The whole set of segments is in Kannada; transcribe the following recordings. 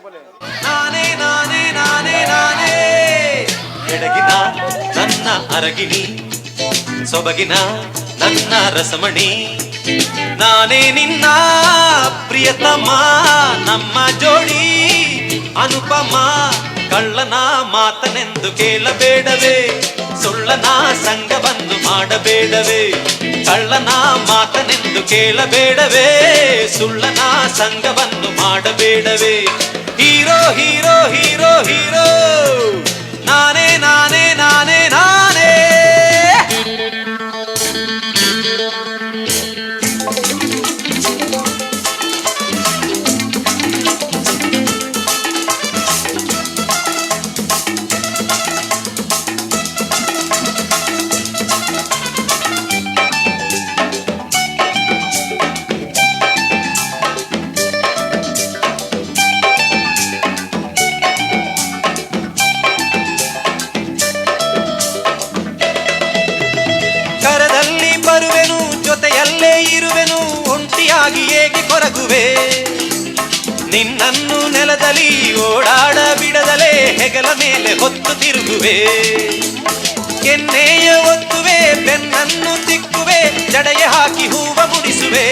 ನಾನೇ ನಾನೇ ನಾನೇ ನಾನೇ. ಬೆಳಗಿನ ನನ್ನ ಅರಗಿಣಿ, ಸೊಬಗಿನ ನನ್ನ ರಸಮಣಿ. ನಾನೇ ನಿನ್ನ ಪ್ರಿಯತಮ, ನಮ್ಮ ಜೋಡಿ. ಅನುಪಮ, ಕಳ್ಳನ ಮಾತನೆಂದು ಕೇಳಬೇಡವೇ. ಸುಳ್ಳನ ಸಂಗವನ್ನು ಮಾಡಬೇಡವೇ. ಕಳ್ಳನ ಮಾತನೆಂದು ಕೇಳಬೇಡವೇ. ಸುಳ್ಳನ ಸಂಗವನ್ನು ಮಾಡಬೇಡವೇ. ಹೀರೋ ಹೀರೋ ಹೀರೋ ಹೀರೋ ಒಂಟಿಯಾಗಿ ಏಕೆ ಕೊರಗುವೆ? ನಿನ್ನನ್ನು ನೆಲದಲ್ಲಿ ಓಡಾಡ ಬಿಡದಲೇ ಹೆಗಲ ಮೇಲೆ ಹೊತ್ತು ತಿರುಗುವೆ. ಕೆನ್ನೆಯ ಒತ್ತುವೆ, ಬೆನ್ನನ್ನು ತಿಕ್ಕುವೆ, ಜಡೆಯ ಹಾಕಿ ಹೂವ ಮುಡಿಸುವೆ.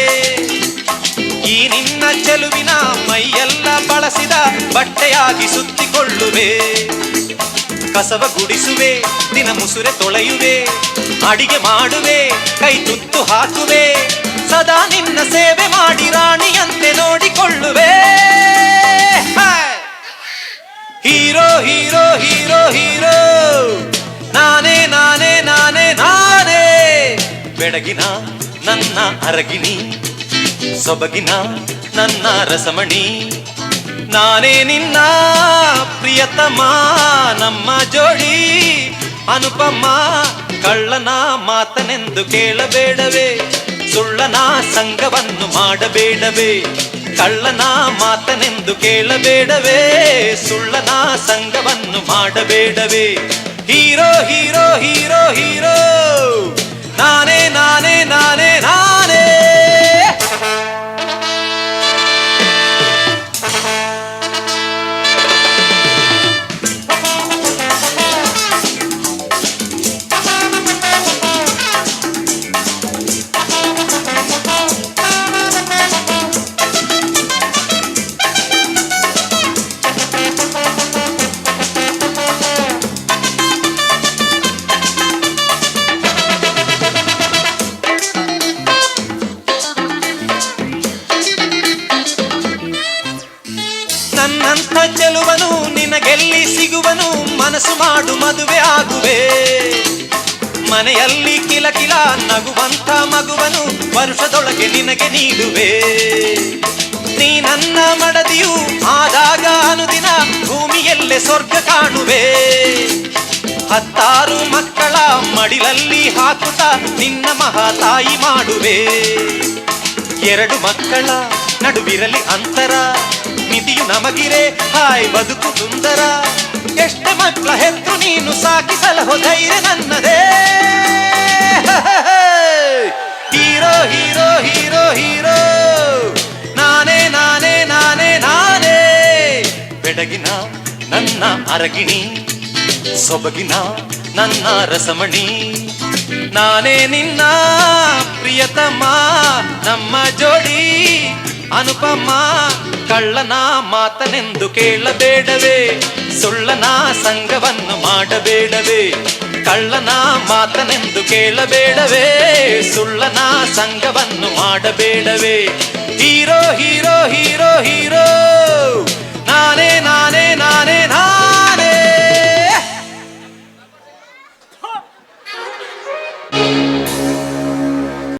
ಈ ನಿನ್ನ ಚೆಲುವಿನ ಮೈಯೆಲ್ಲ ಬಳಸಿದ ಬಟ್ಟೆಯಾಗಿ ಸುತ್ತಿಕೊಳ್ಳುವೆ. ಕಸವ ಗುಡಿಸುವೆ, ದಿನ ಮುಸುರೆ ತೊಳೆಯುವೆ, ಅಡಿಗೆ ಮಾಡುವೆ, ಕೈ ತುತ್ತು ಹಾಕುವೆ. ಸದಾ ನಿನ್ನ ಸೇವೆ ಮಾಡಿ ರಾಣಿಯಂತೆ ನೋಡಿಕೊಳ್ಳುವೆ! Hero hero hero hero! ನಾನೇ ನಾನೇ ನಾನೇ ನಾನೇ! ಬೆಳಗಿನ ನನ್ನ ಅರಗಿನಿ ಸೊಬಗಿನ ನನ್ನ ರಸಮಣಿ. ನಾನೇ ನಿನ್ನ ಪ್ರಿಯತಮ, ನಮ್ಮ ಜೋಡಿ. ಅನುಪಮ, ಕಳ್ಳನ ಮಾತನೆಂದು ಕೇಳಬೇಡವೇ. ಸುಳ್ಳನ ಸಂಘವನ್ನು ಮಾಡಬೇಡವೇ ಕಳ್ಳನ ಮಾತನೆಂದು ಕೇಳಬೇಡವೇ ಸುಳ್ಳನ ಸಂಘವನ್ನು ಮಾಡಬೇಡವೇ. ಹೀರೋ ಹೀರೋ ಹೀರೋ ಮನೆಯಲ್ಲಿ ಕಿಲಕಿಲ ನಗುವಂಥ ಮಗುವನು ವರ್ಷದೊಳಗೆ ನಿನಗೆ ನೀಡುವೆ. ನೀ ನನ್ನ ಮಡದಿಯು ಆದಾಗ ಅನುದಿನ ಭೂಮಿಯಲ್ಲೇ ಸ್ವರ್ಗ ಕಾಣುವೆ. ಹತ್ತಾರು ಮಕ್ಕಳ ಮಡಿಲಲ್ಲಿ ಹಾಕುತ್ತ ನಿನ್ನ ಮಹಾತಾಯಿ ಮಾಡುವೆ. ಎರಡು ಮಕ್ಕಳ ನಡುವಿರಲಿ ಅಂತರ, ಮಿತಿಯು ನಮಗಿರೆ, ಹಾಯ್ ಬದುಕು ಸುಂದರ. ಎಷ್ಟು ಮಕ್ಕಳ ಹೆತ್ತು ನೀನು ಸಾಕಿಸಲಹೋ ಧೈರ್ಯ ನನ್ನದೇ. ಬೆಡಗಿನ ನನ್ನ ಅರಗಿಣಿ, ಸೊಬಗಿನ ನನ್ನ ರಸಮಣಿ. ನಾನೇ ನಿನ್ನ ಪ್ರಿಯತಮ, ನಮ್ಮ ಜೋಡಿ. ಅನುಪಮ, ಕಳ್ಳನ ಮಾತನೆಂದು ಕೇಳಬೇಡವೇ. ಸುಳ್ಳನ ಸಂಘವನ್ನು ಮಾಡಬೇಡವೇ. ಕಳ್ಳನ ಮಾತನೆಂದು ಕೇಳಬೇಡವೇ. ಸುಳ್ಳನ ಸಂಘವನ್ನು ಮಾಡಬೇಡವೇ. Hero hero hero hero.